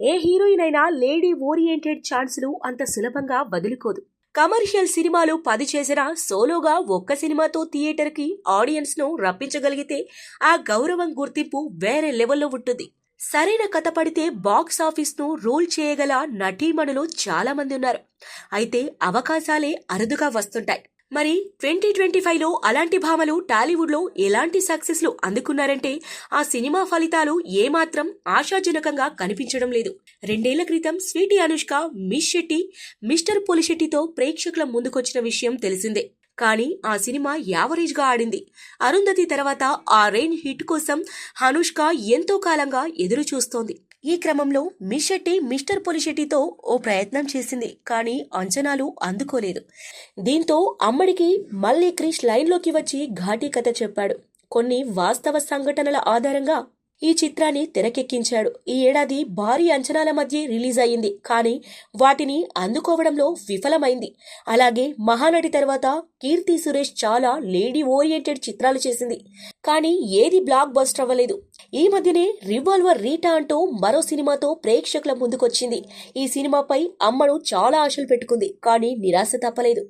ఏ heroine అయినా lady oriented ఛాన్సులు అంత సులభంగా వదులుకోదు. కమర్షియల్ సినిమాలు పది చేసినా సోలోగా ఒక్క సినిమాతో థియేటర్కి ఆడియన్స్ను రప్పించగలిగితే ఆ గౌరవం గుర్తింపు వేరే లెవెల్లో ఉంటుంది. సరైన కథ పడితే బాక్స్ ఆఫీస్ను రూల్ చేయగల నటీమణులు చాలా మంది ఉన్నారు. అయితే అవకాశాలే అరుదుగా వస్తుంటాయి. మరి ట్వంటీ ట్వంటీ ఫైవ్లో అలాంటి భామలు టాలీవుడ్లో ఎలాంటి సక్సెస్లు అందుకున్నారంటే ఆ సినిమా ఫలితాలు ఏమాత్రం ఆశాజనకంగా కనిపించడం లేదు. రెండేళ్ళ క్రితం Sweety Anushka miss Shetty mister పులిశెట్టితో ప్రేక్షకుల ముందుకొచ్చిన విషయం తెలిసిందే. కానీ ఆ సినిమా యావరేజ్గా ఆడింది. అరుంధతి తర్వాత ఆ రేంజ్ హిట్ కోసం హనుష్క ఎంతో కాలంగా ఎదురు చూస్తోంది ఈ క్రమంలో మిస్ శెట్టి మిస్టర్ పొలిశెట్టితో ఓ ప్రయత్నం చేసింది కానీ అంచనాలు అందుకోలేదు. దీంతో అమ్మడికి మళ్ళీ క్రిష్ లైన్లోకి వచ్చి ఘాటీ కథ చెప్పాడు. కొన్ని వాస్తవ సంఘటనల ఆధారంగా ఈ చిత్రాన్ని తెరకెక్కించాడు. ఈ ఏడాది భారీ అంచనాల మధ్య రిలీజ్ అయింది కానీ వాటిని అందుకోవడంలో విఫలమైంది. అలాగే మహానటి తర్వాత కీర్తి సురేష్ చాలా లేడీ ఓరియంటెడ్ చిత్రాలు చేసింది. కానీ ఏది బ్లాక్ బస్టర్ అవ్వలేదు. ఈ మధ్యనే రివాల్వర్ రీటా అంటూ మరో సినిమాతో ప్రేక్షకుల ముందుకొచ్చింది. ఈ సినిమాపై అమ్మడు చాలా ఆశలు పెట్టుకుంది. కానీ నిరాశ తప్పలేదు.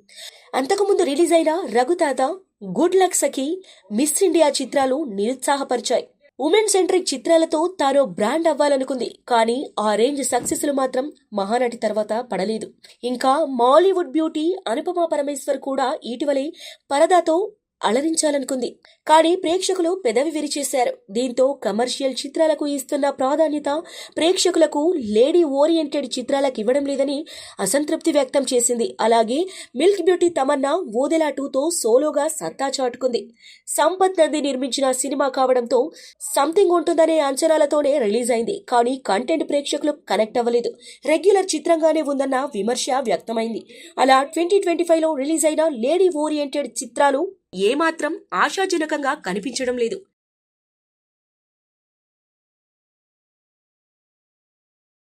అంతకుముందు రిలీజ్ అయిన Raghuthatha good luck Sakhi miss India చిత్రాలు నిరుత్సాహపరిచాయి. ఉమెన్ సెంట్రిక్ చిత్రాలతో తాను బ్రాండ్ అవ్వాలనుకుంది కానీ ఆ రేంజ్ సక్సెస్లు మాత్రం మహానటి తర్వాత పడలేదు. ఇంకా మాలీవుడ్ బ్యూటీ అనుపమా పరమేశ్వర్ కూడా ఇటీవలే పరదాతో అలరించాలనుకుంది. కానీ ప్రేక్షకులు పెదవి విరిచేశారు. దీంతో కమర్షియల్ చిత్రాలకు ఇస్తున్న ప్రాధాన్యత ప్రేక్షకులకు లేడీ ఓరియంటెడ్ చిత్రాలకు ఇవ్వడం లేదని అసంతృప్తి వ్యక్తం చేసింది. అలాగే మిల్క్ బ్యూటీ తమన్నా ఓదెలా టూతో సోలోగా సత్తా చాటుకుంది. సంపత్ నంది నిర్మించిన సినిమా కావడంతో సంథింగ్ ఉంటుందనే అంచనాలతోనే రిలీజ్ అయింది. కానీ కంటెంట్ ప్రేక్షకులు కనెక్ట్ అవ్వలేదు. రెగ్యులర్ చిత్రంగానే ఉందన్న విమర్శ వ్యక్తమైంది. అలా ట్వంటీ ట్వంటీ ఫైవ్లో రిలీజ్ అయిన లేడీ ఓరియంటెడ్ చిత్రాలు ఏమాత్రం ఆశాజనకంగా కనిపించడం లేదు.